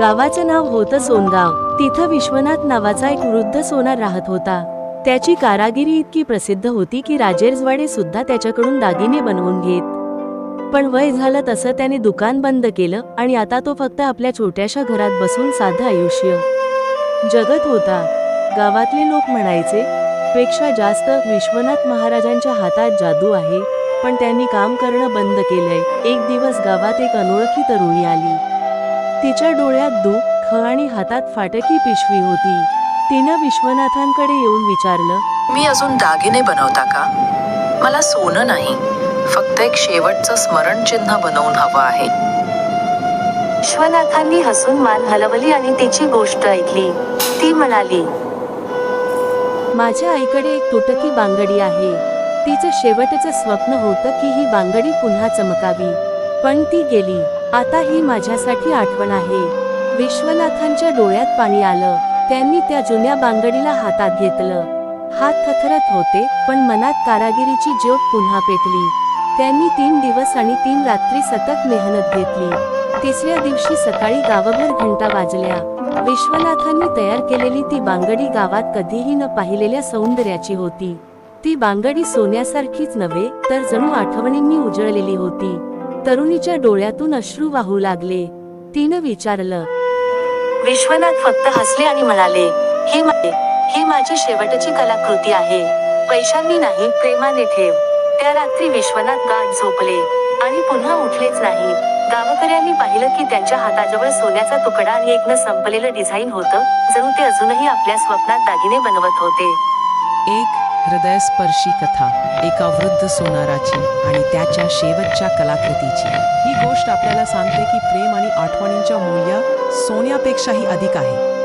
गावाचं नाव होतं सोनगाव. तिथं विश्वनाथ नावाचा एक वृद्ध सोनार राहत होता. त्याची कारागिरी इतकी प्रसिद्ध होती की राजेरजवाडे सुद्धा त्याच्याकडून दागिने बनवून घेत. पण वय झालं तसं त्याने दुकान बंद केलं आणि आता तो फक्त आपल्या छोट्याशा घरात बसून साधं आयुष्य. जगत होता. गावातले लोक म्हणायचे पेक्षा जास्त विश्वनाथ महाराजांच्या हातात जादू आहे पण त्यांनी काम करणं बंद केलंय. एक दिवस गावात एक अनोळखी तरुणी आली. तिच्या डोळ्यात दुःख आणि हातात फाटकी पिशवी होती. तिनं विश्वनाथांकडे येऊन विचारलं मी अजून दागिने बनवता का? मला सोनं नाही. फक्त एक शेवटचं स्मरणचिन्ह बनवून हवं आहे. विश्वनाथांनी हसून मान हलवली आणि तिची गोष्ट ऐकली. ती म्हणाली माझ्या आईकडे एक तुटकी बांगडी आहे. तिचं शेवटचं स्वप्न होतं की ही बांगडी पुन्हा चमकावी. पण ती गेली. आता ही माझ्यासाठी आठवण आहे. विश्वनाथांच्या डोळ्यात पाणी आलं. त्यांनी त्या जुन्या बांगडीला हातात घेतलं. हात थथरत होते पण मनात कारागिरीची ज्योत पुन्हा पेटली. त्यांनी तीन दिवस आणि तीन रात्री सतत मेहनत घेतली. तिसऱ्या दिवशी सकाळी गावभर घंटा वाजल्या. विश्वनाथांनी तयार केलेली ती बांगडी गावात कधीही न पाहिलेल्या सौंदर्याची होती. ती बांगडी सोन्यासारखीच नव्हे तर जणू आठवणींनी उजळलेली होती. तरुणीच्या डोळ्यातून अश्रू वाहू लागले. तिनं विचारलं विश्वनाथ फक्त हसले आणि म्हणाले ही ही माझी शेवटची कलाकृती आहे. पैशांनी नाही प्रेमाने ठेव. त्या रात्री विश्वनाथ गाठ झोपले आणि पुन्हा उठलेच नाही. गावकऱ्यांनी पाहिलं की त्यांच्या हाताजवळ सोन्याचा तुकडा आणि एक न संपलेलं डिझाईन होतं जणू ते अजूनही आपल्या स्वप्नात दागिने बनवत होते. एक हृदयस्पर्शी कथा एका वृद्ध सोनाराची आणि त्याच्या शेवटच्या कलाकृतीची. ही गोष्ट आपल्याला सांगते की प्रेम आणि आठवणींच्या मूल्य सोन्यापेक्षाही अधिक आहे.